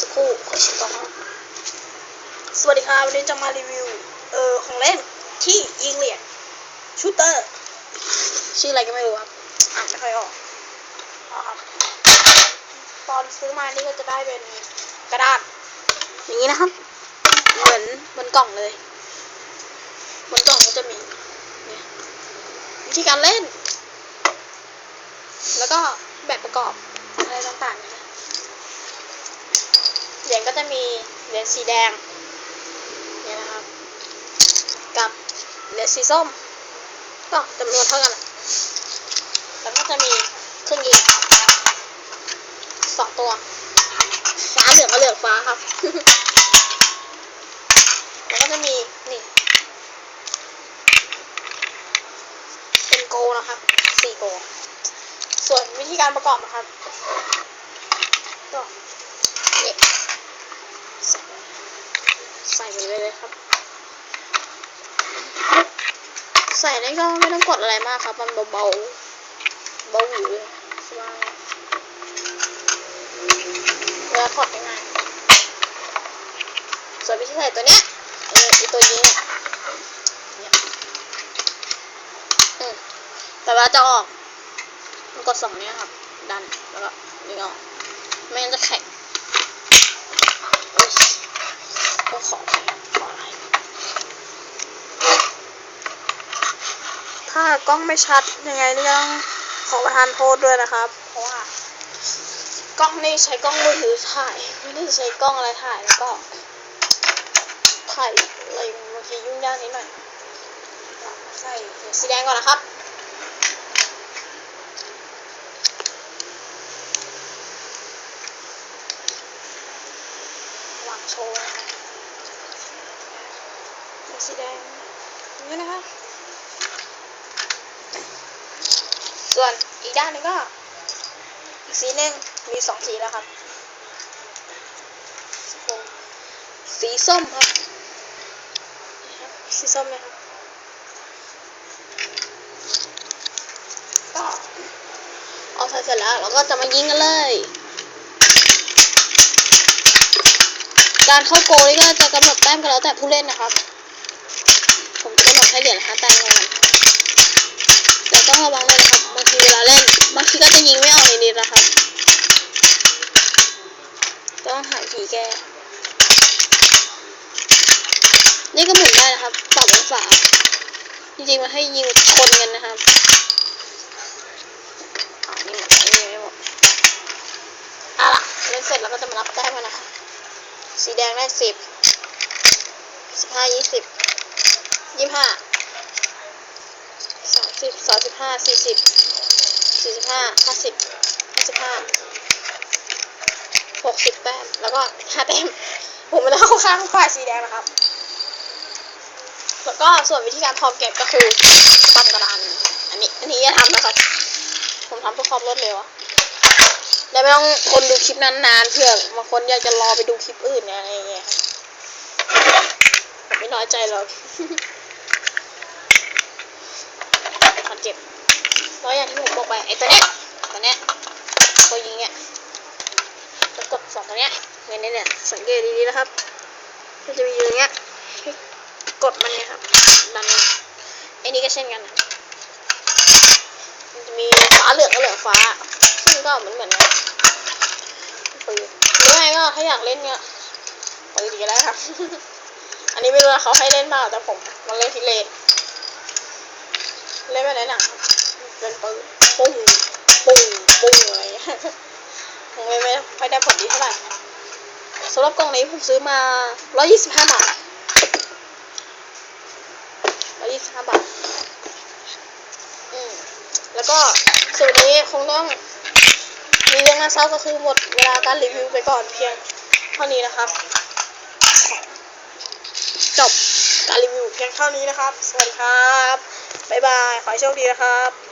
สักครู่ขอชิมก่อนสวัสดีครับวันนี้จะมารีวิวเอ่อของเล่นที่ยิงเหรียญชูเตอร์ ชื่ออะไรก็ไม่รู้ครับอ่านไม่ค่อยออกอาครับตอนซื้อมานี่ก็จะได้เป็นกระดาษอย่างนี้นะครับ เหมือนบนกล่องเลยบนกล่องก็จะมีนี่วิธีการเล่น แล้วก็แบบประกอบอะไรต่างๆนะ เหรียญก็จะมีเหรียญสีแดงเนี่ยนะครับ กับเหรียญสีส้ม ก็จำนวนเท่ากันแล้วก็จะมีเครื่องยิงสองตัวฟ้าเหลืองก็เหลืองฟ้าครับแล้วก็จะมีนี่เป็นโกนะครับสี่โกส่วนวิธีการประกอบนะครับก็เนี่ยใส่ใส่ไป เลยเลยครับ ใส่ได้ก็ไม่ต้องกดอะไรมากครับ มันเบาๆเบาหวิวเลยสบายเวลาถอดง่ายๆส่วนวิธีใส่ตัวเนี้ยเออไอตัวนี้เนี่ยอืมแต่ว่าจะออกมันกดสองเนี้ยครับ ดันแล้วก็ดึงออกไม่งั้นจะแข็งอุ๊ยก็ขอไปขออะไร ถ้ากล้องไม่ชัดยังไงนี่ก็ต้องขอประทานโทษด้วยนะครับ เพราะว่ากล้องนี่ใช้กล้องมือถือถ่าย ไม่ได้ใช้กล้องอะไรถ่ายแล้วก็ ถ่ายอะไรบางทียุ่งยากนิดหน่อยใส่สีแดงก่อนนะครับวางโชว์สีแดงนี่นะคะ ส่วนอีกด้านหนึงก็ อีกสีหนึ่งมีสองสีแล้วครับ สีส้มครับ สีส้มนะครับ ก็เอาใส่เสร็จแล้วเราก็จะมายิงกันเลยการเข้าโกลนี่ก็จะกำหนดแต้มกันแล้วแต่ผู้เล่นนะครับ ผมจะกำหนดให้เหรียญห้าแต้มเท่านั้ นะครับ ต้องหาวิธีแก้ นี่ก็หมุนได้นะครับปรับองศาจริงๆมันให้ยิงคนกันนะครับอ่านี่หมดอันนี้ไม่หมดเอาล่ะเล่นเสร็จแล้วก็จะมานับแต้มกันนะคะ สีแดงได้สิบสิบห้ายี่สิบยี่ห้าสามสิบสามสิบห้าสี่สิบสี่สิบห้าห้าสิบ สิบห้าหกสิบแต้มแล้วก็ห้าแต้มผมม่ได้เข้าข้างฝ่ายสีแดงนะครับ แล้วก็ส่วนวิธีการพอเก็บก็คือตั้งกระดานอันนี้อันนี้อย่าทำนะครับ ผมทำเพื่อความรวดเร็วอะแล้วไม่ต้องคนดูคลิปนานๆเผื่อบางคนอยากจะรอไปดูคลิปอื่นเนี่ยอะไรอย่างเงี้ยไม่น้อยใจหรอกขอเจ็บแล้วอย่างที่ผมบอกไปไอ้ตัวเนี้ยตัวเนี้ย ตัวยิงเนี่ยจะกดสองตัวเนี้ยเนี่ยเนี่ยเนี่ยสังเกตดีๆนะครับมันจะมีอยู่อย่างเงี้ยกดมันเนี่ยครับดันไอ้นี่ก็เช่นกันมันจะมีฟ้าเหลืองกับเหลืองฟ้า ซึ่งก็เหมือนเหมือนกันปืนหรือไม่ก็ถ้าอยากเล่นเนี่ยปืนดีก็ได้ครับ อันนี้ไม่รู้ว่าเขาให้เล่นเปล่าแต่ผมมันเล่นที่เลนเล่นไปในหนังเป็นปืนปุ้ง ปุ้งปุ้งอะไรอย่างเงี้ยผมเลยไม่ค่อยได้ผลดีเท่าไหร่สำหรับกล่องนี้ผมซื้อมา 125 บาท 125 บาท อืมแล้วก็สูตรนี้คงต้องมีเรื่องน่าเศร้าก็คือหมดเวลาการรีวิวไปก่อนเพียงเท่านี้นะครับ จบการรีวิวเพียงเท่านี้นะครับ สวัสดีครับ บ๊ายบาย ขอให้โชคดีนะครับ